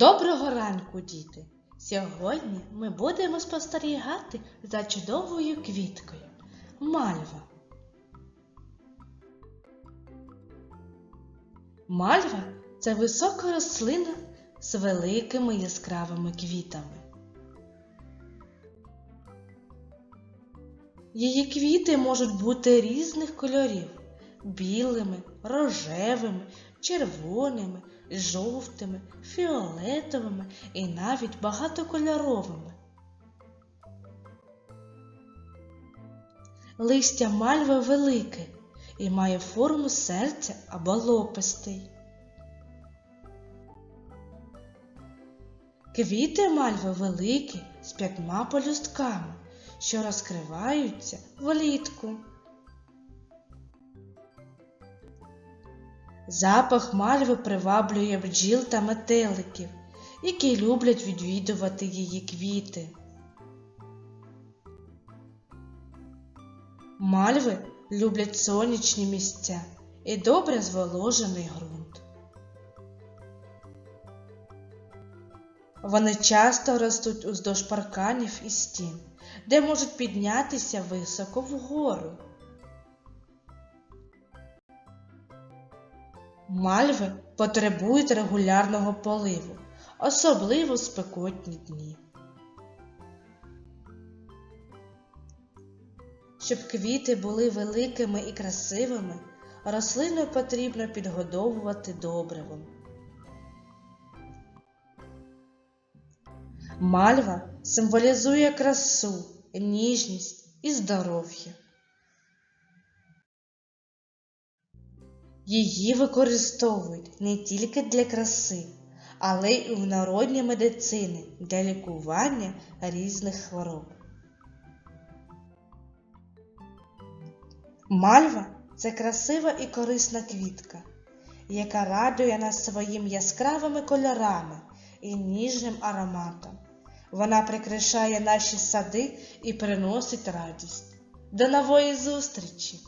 Доброго ранку, діти! Сьогодні ми будемо спостерігати за чудовою квіткою мальва. Мальва це висока рослина з великими яскравими квітами. Її квіти можуть бути різних кольорів білими, рожевими, червоними, жовтими, фіолетовими і навіть багатокольоровими. Листя мальви велике і має форму серця або лопастей. Квіти мальви великі з п'ятьма полюстками, що розкриваються влітку. Запах мальви приваблює бджіл та метеликів, які люблять відвідувати її квіти. Мальви люблять сонячні місця і добре зволожений ґрунт. Вони часто ростуть уздовж парканів і стін, де можуть піднятися високо вгору. Мальви потребують регулярного поливу, особливо в спекотні дні. Щоб квіти були великими і красивими, рослину потрібно підгодовувати добривом. Мальва символізує красу, ніжність і здоров'я. Її використовують не тільки для краси, але й у народній медицині для лікування різних хвороб. Мальва це красива і корисна квітка, яка радує нас своїм яскравими кольорами і ніжним ароматом. Вона прикрашає наші сади і приносить радість. До нової зустрічі!